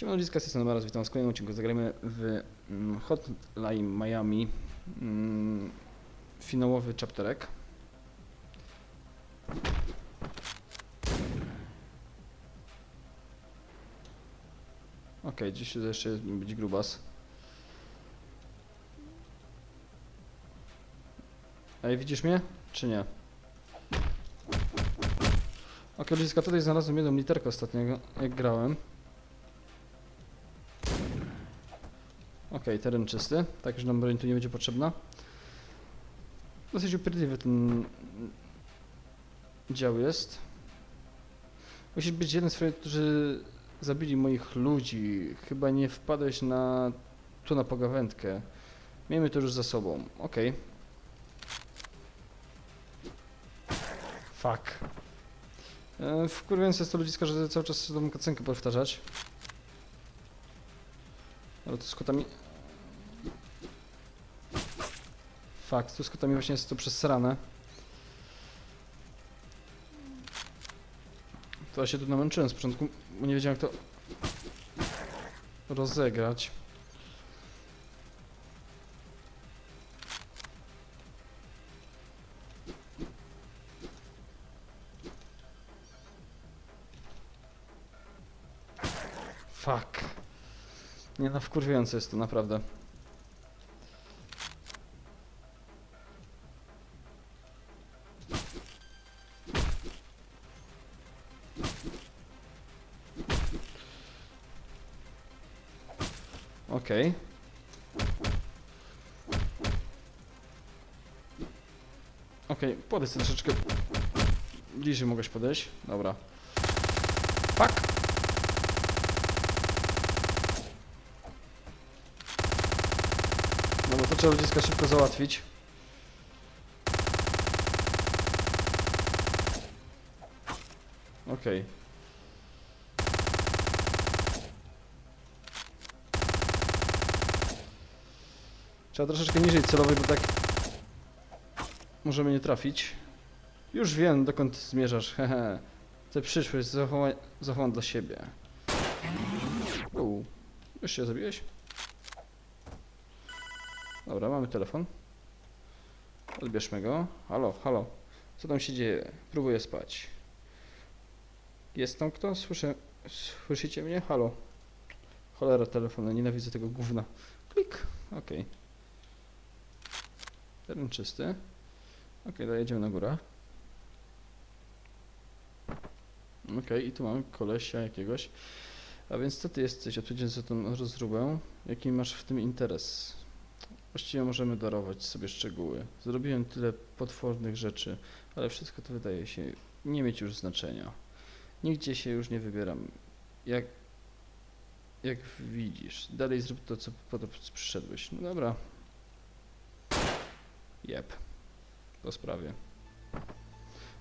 Siemano ludziska, jestem Maras, witam w kolejnym odcinku. Zagrajmy w mm, Hotline Miami mm, finałowy chapterek. Okej, dziś jeszcze być grubas. Ej, widzisz mnie? Czy nie? Okej, ludziska, tutaj znalazłem jedną literkę ostatnio, jak grałem. Teren czysty, tak że nam broń tu nie będzie potrzebna. Dosyć upierdliwy ten dział jest. Musi być jeden z tych, którzy zabili moich ludzi. Chyba nie wpadłeś na tu na pogawędkę. Miejmy to już za sobą. Okej. Fuck. E, Wkurwiające jest to ludziska, że cały czas tą kacenkę powtarzać. Ale to z kotami... Fakt, tu z kotami właśnie jest to przesrane. To ja się tu namęczyłem z początku, bo nie wiedziałem jak to rozegrać. Fuck. Nie no, wkurwiające jest to naprawdę. Sobie troszeczkę bliżej mogłeś podejść. Dobra. Fuck! No bo to trzeba ludziska szybko załatwić. Okej. Trzeba troszeczkę niżej celowej, bo tak możemy nie trafić. Już wiem, dokąd zmierzasz, hehe. Tę przyszłość zachowam, zachowam dla siebie. Uuu, już się zabiłeś? Dobra, mamy telefon. Odbierzmy go. Halo, halo. Co tam się dzieje? Próbuję spać. Jest tam kto? Słyszę. Słyszycie mnie? Halo. Cholera telefonu, nienawidzę tego gówna. Klik. Okej. Teren czysty. Okej, okay, jedziemy na górę. Okej, i tu mamy kolesia jakiegoś. A więc co ty jesteś odpowiedzialny za tą rozróbę? Jaki masz w tym interes? Właściwie możemy darować sobie szczegóły. Zrobiłem tyle potwornych rzeczy, ale wszystko to wydaje się nie mieć już znaczenia. Nigdzie się już nie wybieram. Jak, jak widzisz, dalej zrób to, co po to przyszedłeś. No dobra. Jep. Po sprawie.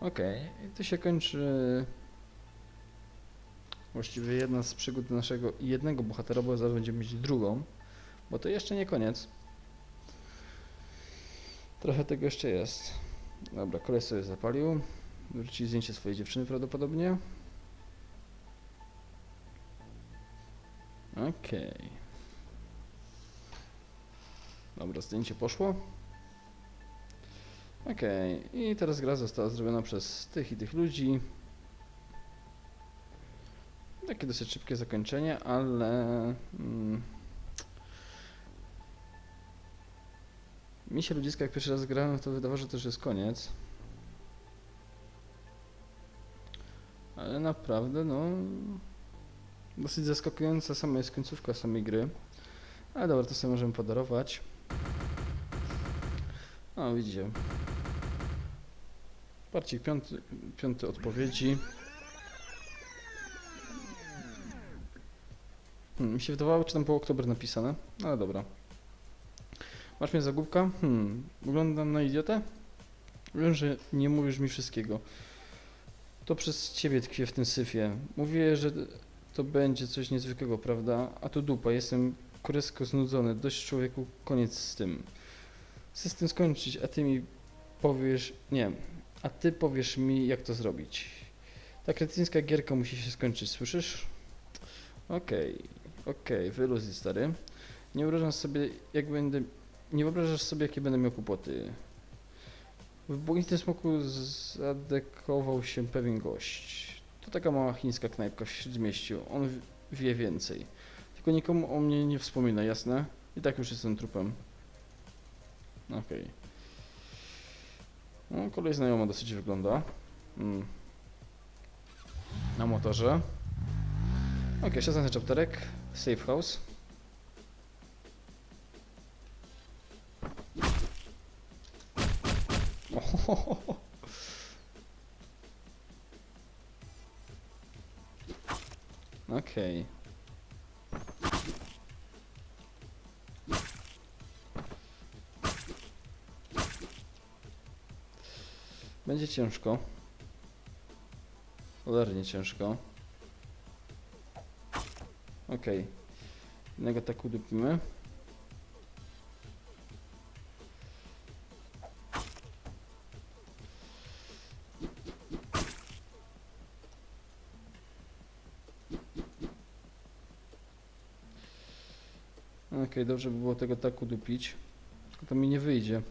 Okej, i tu się kończy właściwie jedna z przygód naszego jednego bohatera, bo zaraz będziemy mieć drugą, bo to jeszcze nie koniec. Trochę tego jeszcze jest. Dobra, koleś sobie zapalił. Wróci zdjęcie swojej dziewczyny prawdopodobnie. Okej. Dobra, zdjęcie poszło. Okej, i teraz gra została zrobiona przez tych i tych ludzi. Takie dosyć szybkie zakończenie, ale... Mm, Mi się ludziska, jak pierwszy raz grałem, to wydawało, że to już jest koniec. Ale naprawdę, no... Dosyć zaskakująca sama jest końcówka samej gry. Ale dobra, to sobie możemy podarować. O, widzicie. Parcik piąty, piąty odpowiedzi. Hmm, mi się wydawało, czy tam było oktober napisane, ale dobra. Masz mnie za głupka? Hmm, wyglądam na idiotę? Wiem, że nie mówisz mi wszystkiego. To przez ciebie tkwię w tym syfie. Mówię, że to będzie coś niezwykłego, prawda? A tu dupa, jestem kuresko znudzony. Dość człowieku, koniec z tym. Chcę z tym skończyć, a ty mi powiesz... Nie, a ty powiesz mi, jak to zrobić. Ta kretyńska gierka musi się skończyć, słyszysz? Okej. Okej, wyluzuj stary. Nie wyobrażam sobie, jak będę... Nie wyobrażasz sobie, jakie będę miał kłopoty. W błękitnym smoku zadekował się pewien gość. To taka mała chińska knajpka w Śródmieściu. On wie więcej. Tylko nikomu o mnie nie wspomina, jasne? I tak już jestem trupem. Okej. No, kolej znajoma dosyć wygląda. Mm. Na motorze. Okej, 16 chapterek. Safe house. Okej. Będzie ciężko. Cholernie ciężko. Okej. Innego tak udupimy. Okej, dobrze by było tego tak udupić. Tylko to mi nie wyjdzie.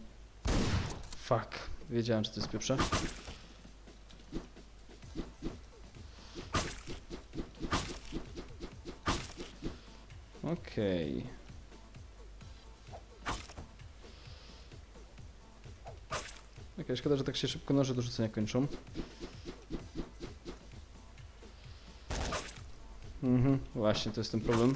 Fuck. Wiedziałem, że to jest pieprze. Okej. Okej, szkoda, że tak się szybko noże do rzucenia kończą. Mhm, właśnie, to jest ten problem.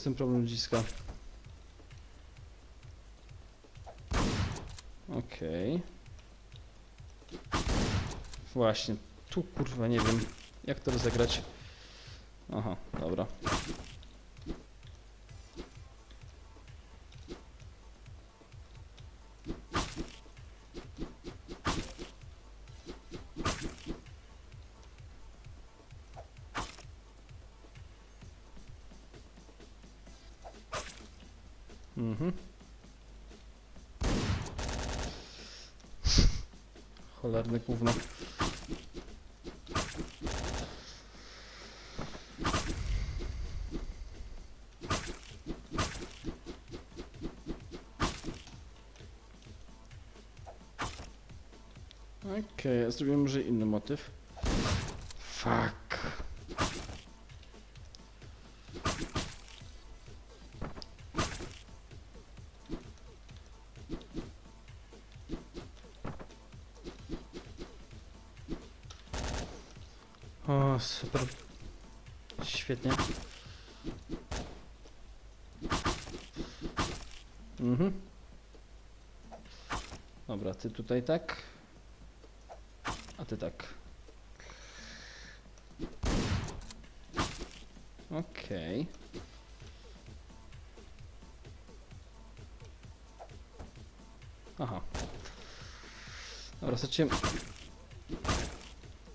Jest ten problem ludziska. Okej. Właśnie, tu kurwa nie wiem, jak to rozegrać. Aha, dobra. Cholerne gówno. Okej, okay, zrobimy może inny motyw. Fuck. Ty tutaj tak. A ty tak. Okej. Aha. Dobra, straciłem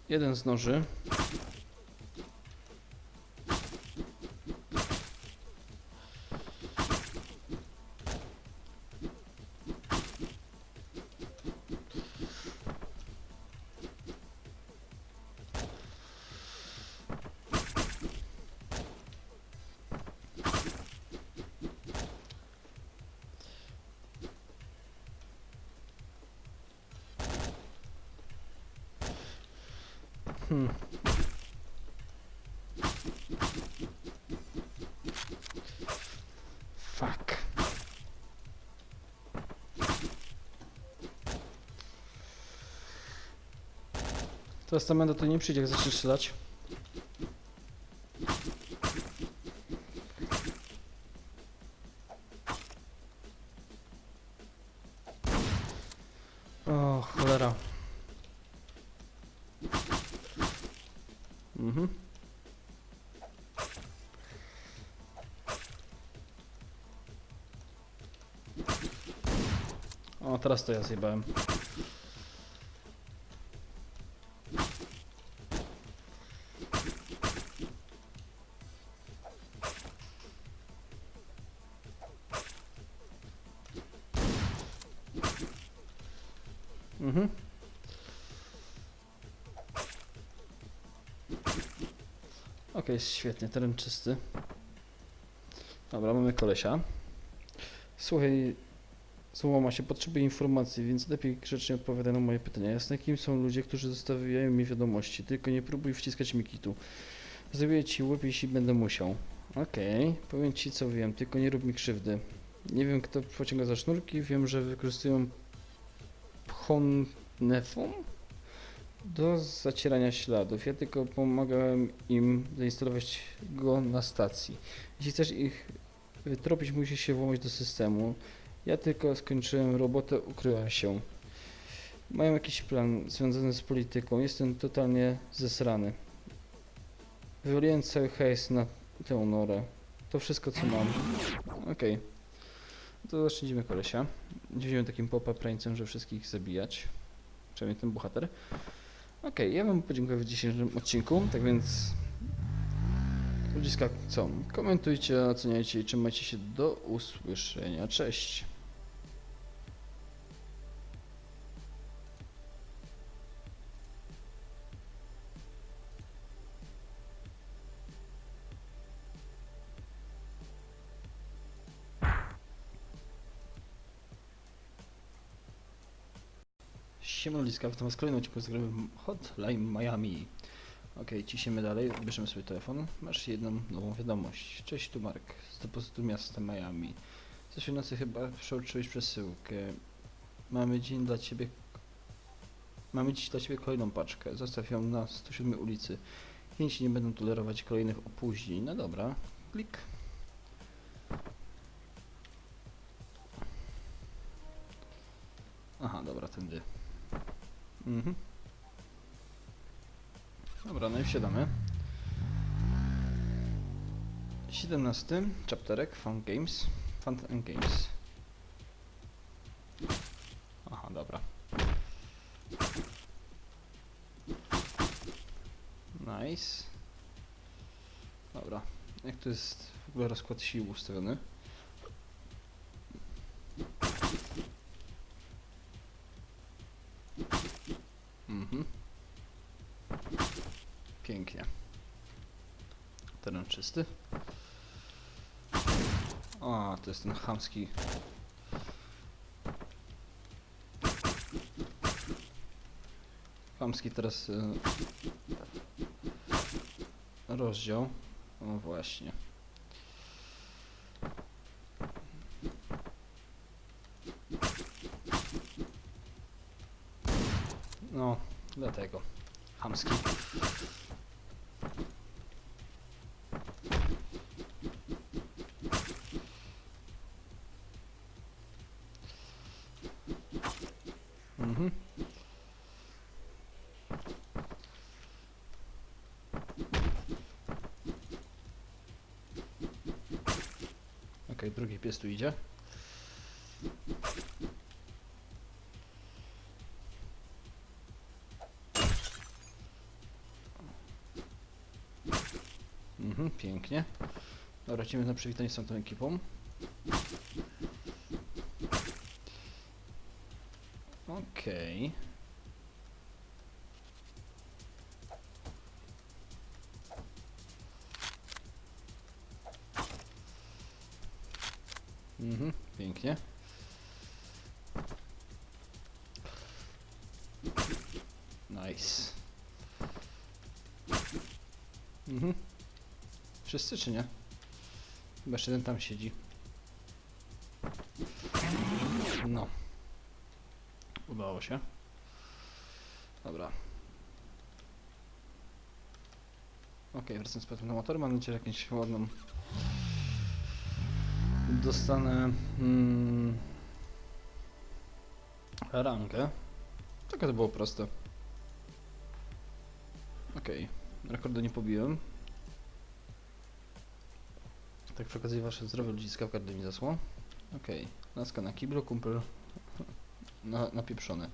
jeden z noży. Hmm. Fuck. Teraz ta menda to nie przyjdzie, jak zacznie strzelać. O, cholera. Mhm. O, teraz to ja zjebałem. Jest świetnie, teren czysty. Dobra, mamy kolesia. Słuchaj, Słoma się potrzebuje informacji, więc lepiej grzecznie odpowiadaj na moje pytania. Jasne, kim są ludzie, którzy zostawiają mi wiadomości, tylko nie próbuj wciskać mi kitu. Zrobię ci łeb, jeśli będę musiał. Okej, powiem ci co wiem, tylko nie rób mi krzywdy. Nie wiem kto pociąga za sznurki, wiem, że wykorzystują pchonefum do zacierania śladów. Ja tylko pomagałem im zainstalować go na stacji. Jeśli chcesz ich wytropić, musisz się włamać do systemu. Ja tylko skończyłem robotę, ukryłem się. Mają jakiś plan związany z polityką. Jestem totalnie zesrany. Wywaliłem cały hejs na tę norę. To wszystko co mam. Okej. To zaczniemy kolesia. Dziwimy takim popaprańcem, że wszystkich zabijać. Przynajmniej ten bohater. Okej, ja wam podziękuję w dzisiejszym odcinku, tak więc... Ludziska, co? Komentujcie, oceniajcie i trzymajcie się do usłyszenia. Cześć! Siema ludziska, witam was w kolejnym odcinku z gry Hotline Miami. Okej, ciśniemy dalej, bierzemy sobie telefon. Masz jedną nową wiadomość. Cześć, tu Mark, z depozytu miasta Miami. Zeszłej nocy chyba przeoczyłeś przesyłkę. Mamy dzień dla ciebie... Mamy dziś dla ciebie kolejną paczkę. Zostaw ją na 107 ulicy. Klienci nie będą tolerować kolejnych opóźnień. No dobra, klik. Aha, dobra, tędy. Mhm. Dobra, no i wsiadamy. 17. Chapterek Fun Games. Fun and Games. Aha, dobra. Nice. Dobra. Jak to jest w ogóle rozkład sił ustawiony? Czysty. O, to jest ten chamski. Chamski teraz y, rozdział. O właśnie. No, dlatego. Chamski. Mhm. Okej, drugi pies tu idzie. Mhm, pięknie. Dobra, lecimy na przywitanie z tą ekipą. Okej. Mhm, Nice. Mhm. Wszyscy czy nie? Chyba jeszcze ten tam siedzi. No. Udało się. Dobra. Okej, wracam z powrotem na motor. Mam nadzieję, że jakąś ładną dostanę mm, rangę. Taka to było proste. Okej, rekordu nie pobiłem. Tak przy okazji wasze zdrowie ludziska w każdy mi zasło. Okej, laska na kiblu, kumpel na, napieprzony.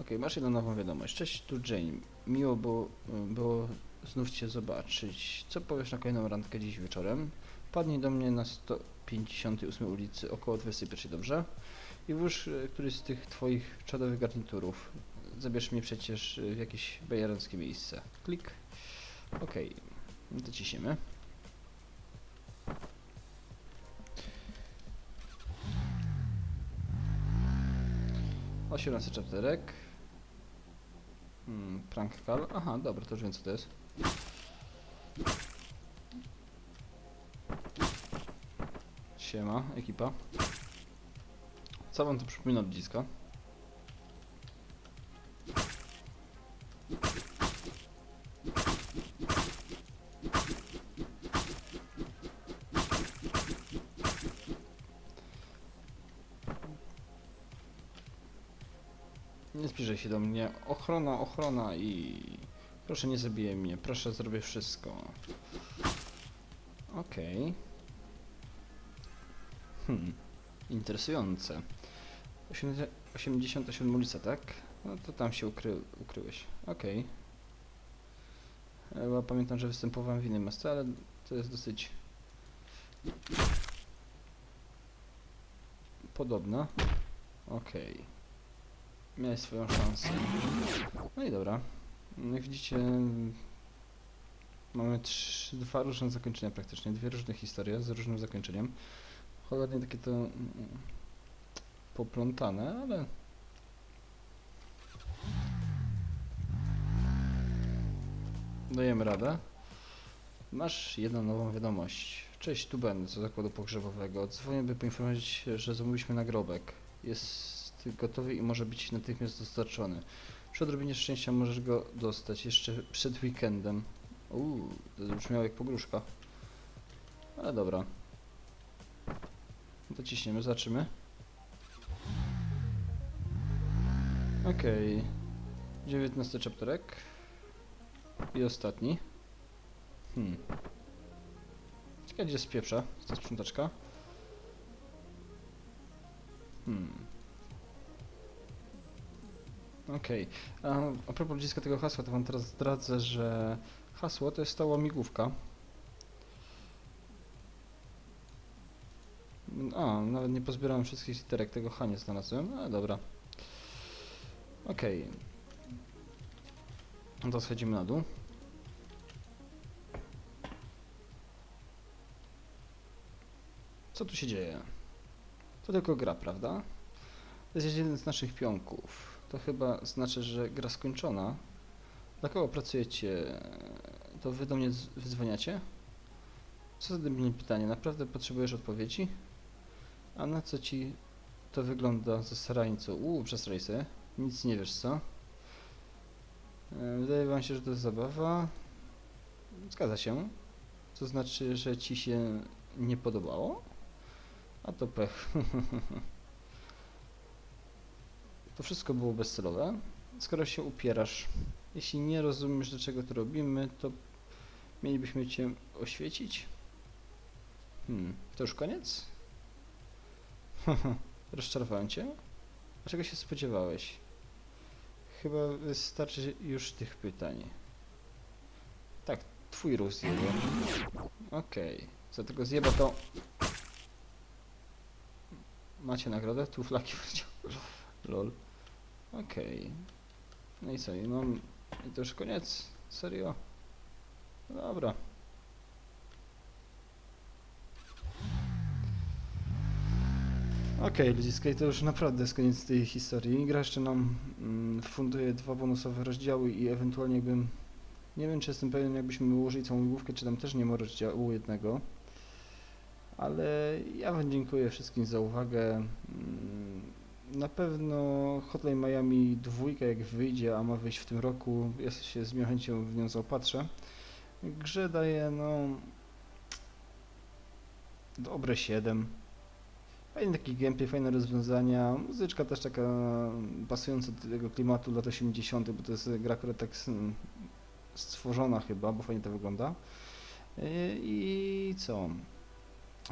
Okej, masz jedną nową wiadomość. Cześć, tu Jane. Miło było, było znów Cię zobaczyć. Co powiesz na kolejną randkę dziś wieczorem? Padnij do mnie na 158 ulicy około 21, dobrze? i włóż e, któryś z tych twoich czadowych garniturów. Zabierz mnie przecież w jakieś bajeronckie miejsce. Klik. Okej, no to ciśniemy. Osiemnaście czapterek. Hmm, prank call. Aha, dobra, to już wiem co to jest. Siema, ekipa. Co wam to przypomina od dziecka? Się do mnie. Ochrona, ochrona i... Proszę nie zabijaj mnie, proszę zrobię wszystko. Okej. Hmm, interesujące. 80 88 ulica, tak? No to tam się ukry, ukryłeś. Okej. Okay. Pamiętam, że występowałem w innym miastach, ale to jest dosyć podobne. Okej. Miałeś swoją szansę. No i dobra. Jak widzicie, mamy trzy, dwa różne zakończenia praktycznie, dwie różne historie z różnym zakończeniem. Cholernie takie to mm, poplątane, ale dajemy radę. Masz jedną nową wiadomość. Cześć, tu będę z zakładu pogrzebowego. Dzwonię, by poinformować, że zamówiliśmy nagrobek. Jest gotowy i może być natychmiast dostarczony. Przy odrobinie szczęścia możesz go dostać jeszcze przed weekendem. Uuu, to brzmiało jak pogróżka. Ale dobra. No to ciśniemy, zobaczymy. Okej. 19 chapterek. I ostatni. Hmm. Ciekawe gdzie spieprza ta sprzątaczka. Hmm. Okej. A, a propos ludziska tego hasła, to wam teraz zdradzę, że hasło to jest stała migłówka. A, nawet nie pozbierałem wszystkich literek, tego H nie znalazłem, ale dobra. Okej. No to schodzimy na dół. Co tu się dzieje? To tylko gra, prawda? To jest jeden z naszych pionków. To chyba znaczy, że gra skończona. Dla kogo pracujecie? To wy do mnie wydzwaniacie? Co za debilne pytanie? Naprawdę potrzebujesz odpowiedzi? A na co ci to wygląda ze sarańcą? Uuu, przesraj se. Nic nie wiesz, co? E, Wydaje wam się, że to jest zabawa. Zgadza się. To znaczy, że ci się nie podobało? A to pech. to wszystko było bezcelowe. Skoro się upierasz, jeśli nie rozumiesz, dlaczego to robimy, to mielibyśmy cię oświecić? Hmm, to już koniec? Rozczarowałem cię? A czego się spodziewałeś? Chyba wystarczy już tych pytań. Tak, twój ruch zjeba. Okej, za tego zjeba to... Macie nagrodę? Tu flaki wrócił. Lol. Okej. No i co, i mam... I to już koniec? Serio? No dobra. Okej, ludziska, i to już naprawdę jest koniec tej historii. Gra jeszcze nam mm, funduje dwa bonusowe rozdziały i ewentualnie jakbym... Nie wiem, czy jestem pewien, jakbyśmy ułożyli całą główkę, czy tam też nie ma rozdziału jednego. Ale ja wam dziękuję wszystkim za uwagę. Mm, Na pewno Hotline Miami dwójka jak wyjdzie, a ma wyjść w tym roku, ja się z miłą chęcią w nią zaopatrzę. Grze daje, no... Dobre 7. Fajny taki gameplay, fajne rozwiązania. Muzyczka też taka pasująca do tego klimatu lat 80., bo to jest gra, która tak s- stworzona chyba, bo fajnie to wygląda. Yy, I co?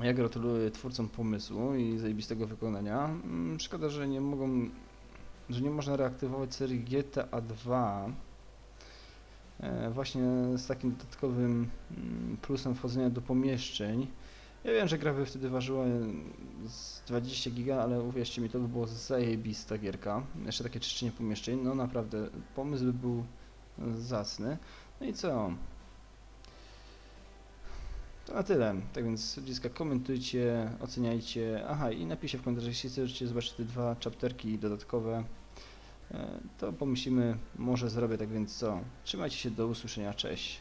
Ja gratuluję twórcom pomysłu i zajebistego wykonania. Mm, Szkoda, że nie mogą, że nie można reaktywować serii GTA 2. E, Właśnie z takim dodatkowym mm, plusem wchodzenia do pomieszczeń Ja wiem, że gra by wtedy ważyła e, z 20 giga, ale uwierzcie mi, to by było zajebista gierka. Jeszcze takie czyszczenie pomieszczeń, no naprawdę, pomysł by był e, zacny. No i co? To na tyle. Tak więc ludziska, komentujcie, oceniajcie. Aha, i napiszcie w komentarzach, jeśli chcecie zobaczyć te dwa chapterki dodatkowe, e, to pomyślimy, może zrobię tak więc co. Trzymajcie się, do usłyszenia, cześć.